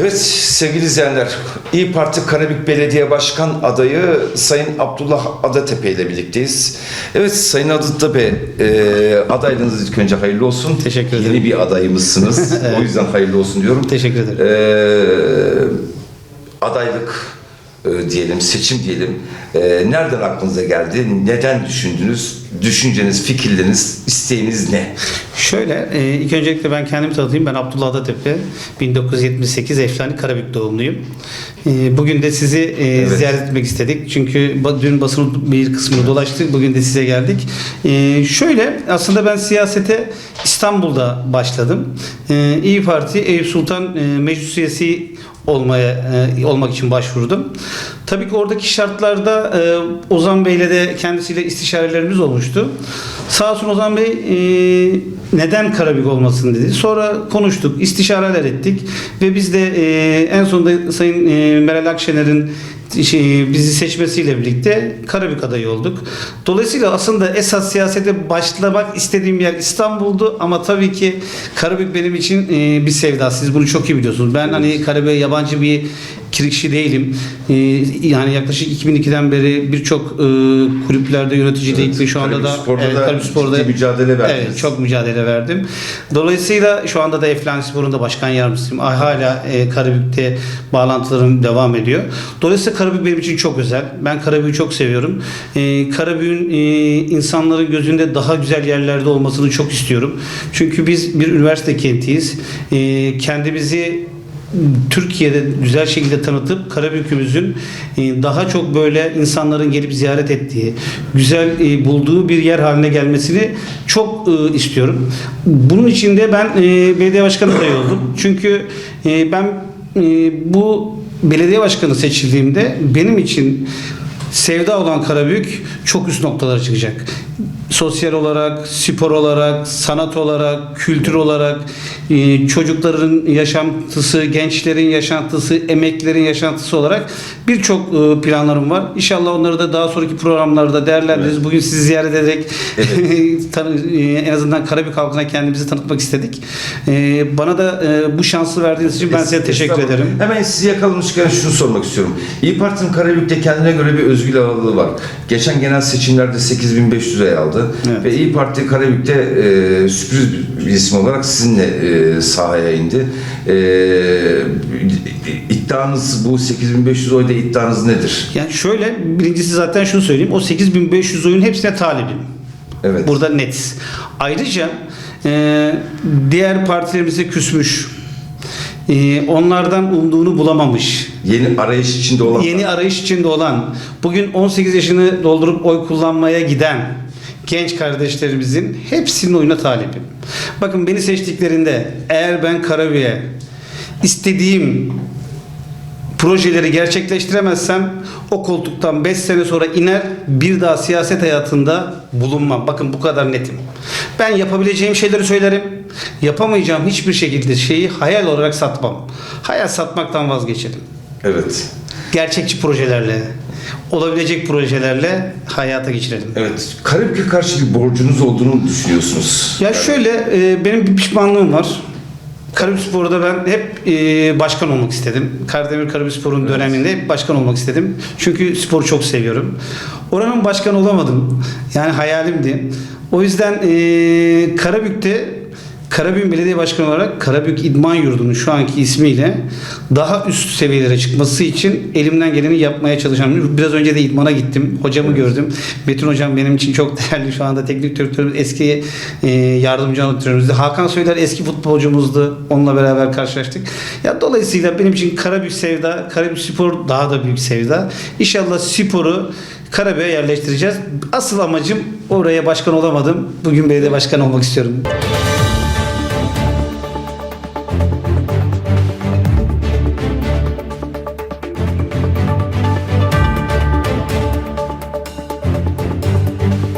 Evet sevgili izleyenler, İyi Parti Karabük Belediye Başkan adayı Sayın Abdullah Adatepe ile birlikteyiz. Evet Sayın Adatepe, e, adaylığınız ilk önce hayırlı olsun. Teşekkür ederim. Yeni bir adayımızsınız. O yüzden hayırlı olsun diyorum. Teşekkür ederim. E, adaylık e, diyelim, seçim diyelim. E, nereden aklınıza geldi? Neden düşündünüz? Düşünceniz, fikirleriniz, isteğiniz ne? Şöyle, e, ilk öncelikle ben kendimi tanıtayım. Ben Abdullah Adatepe, 1978 Eflani Karabük doğumluyum. E, bugün de sizi e, Evet. ziyaret etmek istedik. Çünkü dün basın bir kısmını dolaştık, bugün de size geldik. E, şöyle, aslında ben siyasete İstanbul'da başladım. E, İyi Parti, Eyüp Sultan e, Meclis üyesi olmaya e, olmak için başvurdum. Tabii ki oradaki şartlarda e, Ozan Bey'le de kendisiyle istişarelerimiz olmuştu. Sağ olsun Ozan Bey e, neden Karabük olmasın dedi. Sonra konuştuk, istişareler ettik ve biz de e, en sonunda Sayın e, Meral Akşener'in şey, bizi seçmesiyle birlikte Karabük adayı olduk. Dolayısıyla aslında esas siyasete başlamak istediğim yer İstanbul'du ama tabii ki Karabük benim için e, bir sevda. Siz bunu çok iyi biliyorsunuz. Ben hani Karabük'e yabancı bir kişi değilim. E, yani yaklaşık 2002'den beri birçok e, kulüplerde yöneticiydik ve şu anda da evet, da Karabükspor'da mücadele verdiniz. Evet, çok mücadele verdim. Dolayısıyla şu anda da Spor'un da başkan yardımcısıyım. Hala e, Karabük'te bağlantılarım devam ediyor. Dolayısıyla Karabük benim için çok özel. Ben Karabük'ü çok seviyorum. E, Karabük'ün e, insanların gözünde daha güzel yerlerde olmasını çok istiyorum. Çünkü biz bir üniversite kentiyiz. E, kendimizi Türkiye'de güzel şekilde tanıtıp Karabük'ümüzün e, daha çok böyle insanların gelip ziyaret ettiği, güzel e, bulduğu bir yer haline gelmesini çok e, istiyorum. Bunun için de ben belediye başkanı adayı oldum. Çünkü ben bu belediye başkanı seçildiğimde benim için sevda olan Karabük çok üst noktalara çıkacak. Sosyal olarak, spor olarak, sanat olarak, kültür olarak, e, çocukların yaşantısı, gençlerin yaşantısı, emeklerin yaşantısı olarak birçok e, planlarım var. İnşallah onları da daha sonraki programlarda değerlendiririz. Bugün sizi ziyaret ederek tanı- e, en azından Karabük halkına kendimizi tanıtmak istedik. E, Bana da e, bu şansı verdiğiniz için ben size teşekkür ederim. Hemen sizi yakalamışken şunu sormak istiyorum. İyi Parti'nin Karabük'te kendine göre bir özgür ağırlığı var. Geçen genel seçimlerde 8500 oy aldı. Evet. Ve İyi Parti Karabük'te e, sürpriz bir, bir isim olarak sizinle e, sahaya indi. E, iddianız bu 8500 oyda iddianız nedir? Yani şöyle birincisi zaten şunu söyleyeyim. O 8500 oyun hepsine talibim. Evet. Burada netiz. Ayrıca e, diğer partilerimize küsmüş. E, onlardan umduğunu bulamamış. Yeni arayış içinde olan Yeni arayış içinde olan, bugün 18 yaşını doldurup oy kullanmaya giden genç kardeşlerimizin hepsinin oyuna talibim. Bakın beni seçtiklerinde eğer ben Karabük'e istediğim projeleri gerçekleştiremezsem o koltuktan 5 sene sonra iner bir daha siyaset hayatında bulunmam. Bakın bu kadar netim. Ben yapabileceğim şeyleri söylerim. Yapamayacağım hiçbir şekilde şeyi hayal olarak satmam. Hayal satmaktan vazgeçerim Evet. gerçekçi projelerle, olabilecek projelerle hayata geçirelim. Evet. Karabük'e karşı bir borcunuz olduğunu düşünüyorsunuz? Ya şöyle e, benim bir pişmanlığım var. Karabükspor'da ben hep e, başkan olmak istedim. Kardemir Karabükspor'un döneminde hep başkan olmak istedim. Çünkü sporu çok seviyorum. Oranın başkanı olamadım. Yani hayalimdi. O yüzden e, Karabük'te Karabük Belediye Başkanı olarak Karabük İdman Yurdu'nun şu anki ismiyle daha üst seviyelere çıkması için elimden geleni yapmaya çalışıyorum. Biraz önce de idmana gittim. Hocamı gördüm. Metin hocam benim için çok değerli şu anda teknik direktörümüz, eski e, yardımcı antrenörümüzdü. Hakan Söyler eski futbolcumuzdu. Onunla beraber karşılaştık. Ya dolayısıyla benim için Karabük sevda, Karabük Spor daha da büyük sevda. İnşallah sporu Karabük'e yerleştireceğiz. Asıl amacım oraya başkan olamadım. Bugün belediye başkanı olmak istiyorum.